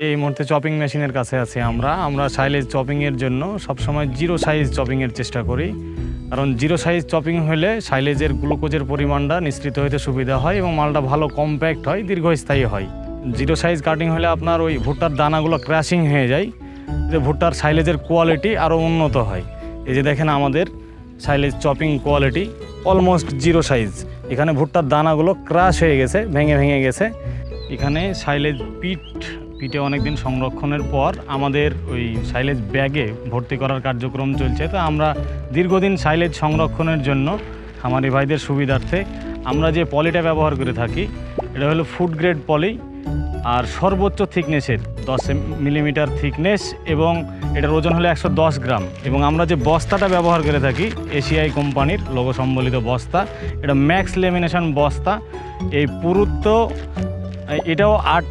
মুহূর্তে চপিং মেশিনের কাছে আছি আমরা। আমরা সাইলেজ চপিংয়ের জন্য সবসময় জিরো সাইজ চপিংয়ের চেষ্টা করি। কারণ জিরো সাইজ চপিং হলে সাইলেজের গ্লুকোজের পরিমাণটা নিঃসৃত হতে সুবিধা হয় এবং মালটা ভালো কম্প্যাক্ট হয়, দীর্ঘস্থায়ী হয়। জিরো সাইজ কাটিং হলে আপনার ওই ভুট্টার দানাগুলো ক্র্যাশিং হয়ে যায়। যে ভুট্টার সাইলেজের কোয়ালিটি আরও উন্নত হয়। এই যে দেখেন আমাদের silage chopping quality almost zero size এখানে ভুট্টার দানাগুলো ক্রাশ হয়ে গেছে, ভেঙে ভেঙে গেছে। এখানে সাইলেজ পিট পিঠে অনেকদিন সংরক্ষণের পর আমাদের ওই সাইলেজ ব্যাগে ভর্তি করার কার্যক্রম চলছে। তো আমরা দীর্ঘদিন সাইলেজ সংরক্ষণের জন্য খামারি ভাইদের সুবিধার্থে আমরা যে পলিটা ব্যবহার করে থাকি, এটা হলো ফুড গ্রেড পলি আর সর্বোচ্চ থিকনেসের দশ মিলিমিটার থিকনেস এবং এটার ওজন হলো একশো দশ গ্রাম। এবং আমরা যে বস্তাটা ব্যবহার করে থাকি, এশিয়াই কোম্পানির লোগো সম্বলিত বস্তা, এটা ম্যাক্স লেমিনেশন বস্তা। এই পুরুত্ব, এটাও আট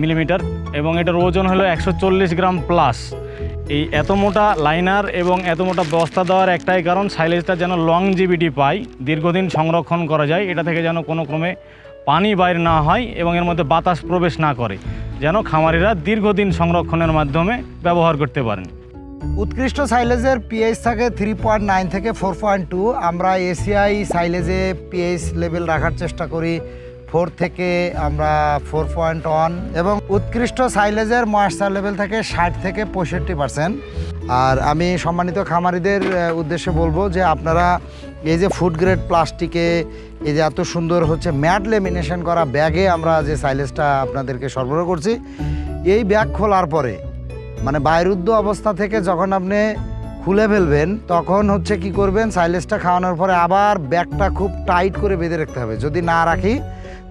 মিলিমিটার এবং এটার ওজন হলো একশো চল্লিশ গ্রাম প্লাস এই এত মোটা লাইনার এবং এত মোটা বস্তা দেওয়ার একটাই কারণ সাইলেজটা যেন লংজিভিটি পায়, দীর্ঘদিন সংরক্ষণ করা যায়, এটা থেকে যেন কোনো ক্রমে পানি বাইর না হয় এবং এর মধ্যে বাতাস প্রবেশ না করে, যেন খামারিরা দীর্ঘদিন সংরক্ষণের মাধ্যমে ব্যবহার করতে পারেন। উৎকৃষ্ট সাইলেজের পিএইচ থাকে থ্রি পয়েন্ট নাইন থেকে ফোর পয়েন্ট টু আমরা এসিআই সাইলেজে পিএইচ লেভেল রাখার চেষ্টা করি। ফোর থেকে আমরা ফোর পয়েন্ট ওয়ান এবং উৎকৃষ্ট সাইলেজের ময়েশ্চার লেভেল থেকে ষাট থেকে পঁয়ষট্টি পার্সেন্ট। আর আমি সম্মানিত খামারিদের উদ্দেশ্যে বলব যে আপনারা এই যে ফুড গ্রেড প্লাস্টিকে, এই যে এত সুন্দর হচ্ছে ম্যাট লেমিনেশন করা ব্যাগে আমরা যে সাইলেজটা আপনাদেরকে সরবরাহ করছি, এই ব্যাগ খোলার পরে মানে বাইরুদ্ধ অবস্থা থেকে যখন আপনি খুলে ফেলবেন, তখন হচ্ছে কি করবেন সাইলেসটা খাওয়ানোর পরে আবার ব্যাগটা খুব টাইট করে বেঁধে রাখতে হবে। যদি না রাখি,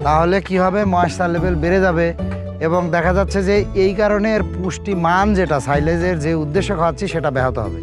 তাহলে কি হবে? ময়েশ্চার লেভেল বেড়ে যাবে এবং দেখা যাচ্ছে যে এই কারণে এর পুষ্টি মান যেটা, সাইলেজের যে উদ্দেশ্য খাওয়াচ্ছি, সেটা ব্যাহত হবে।